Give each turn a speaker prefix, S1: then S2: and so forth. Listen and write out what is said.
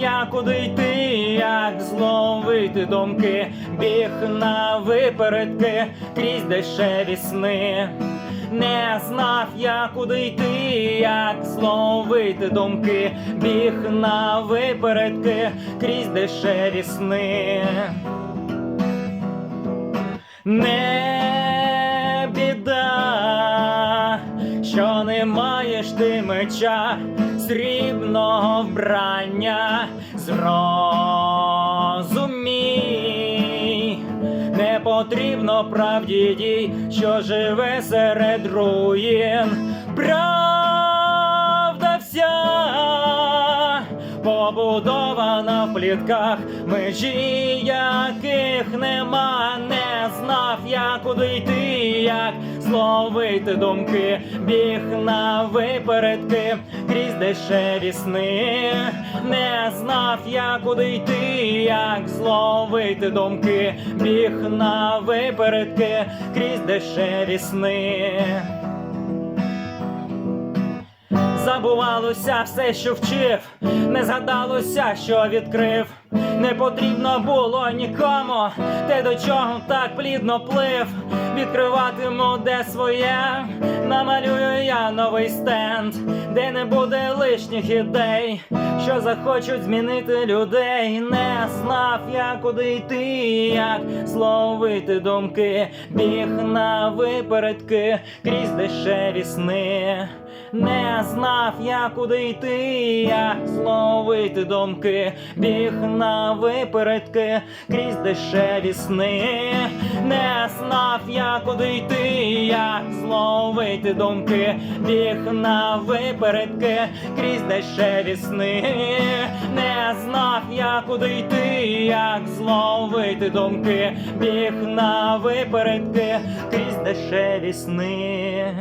S1: я куди йти, як зловити думки, біг на випередки крізь дешеві сни. Не знав я куди йти, як зловити думки, біг на випередки крізь дешеві сни. Не біда, що не маєш ти меча, срібного вбрання, зрозумій, не потрібно правді дій, що живе серед руїн. Правда вся побудована в плітках, межі яких нема, не знав я куди йти, як зловити думки, біг на випередки крізь дешеві сни, не знав я куди йти, як зловити думки, біг на випередки крізь дешеві сни. Забувалося все, що вчив, не згадалося, що відкрив. Не потрібно було нікому, те до чого так плідно плив. Відкриватиму де своє, намалюю я новий стенд, де не буде лишніх ідей, що захочуть змінити людей. Не знав я куди йти, як зловити думки, біг на випередки крізь дешеві сни. Не знав я куди йти, як зловити думки, біг на випередки крізь дешеві сни. Не знав я куди йти, як зловити думки, біг на випередки крізь дешеві сни. Не знав я куди йти, як зловити думки, біг на випередки крізь дешеві сни.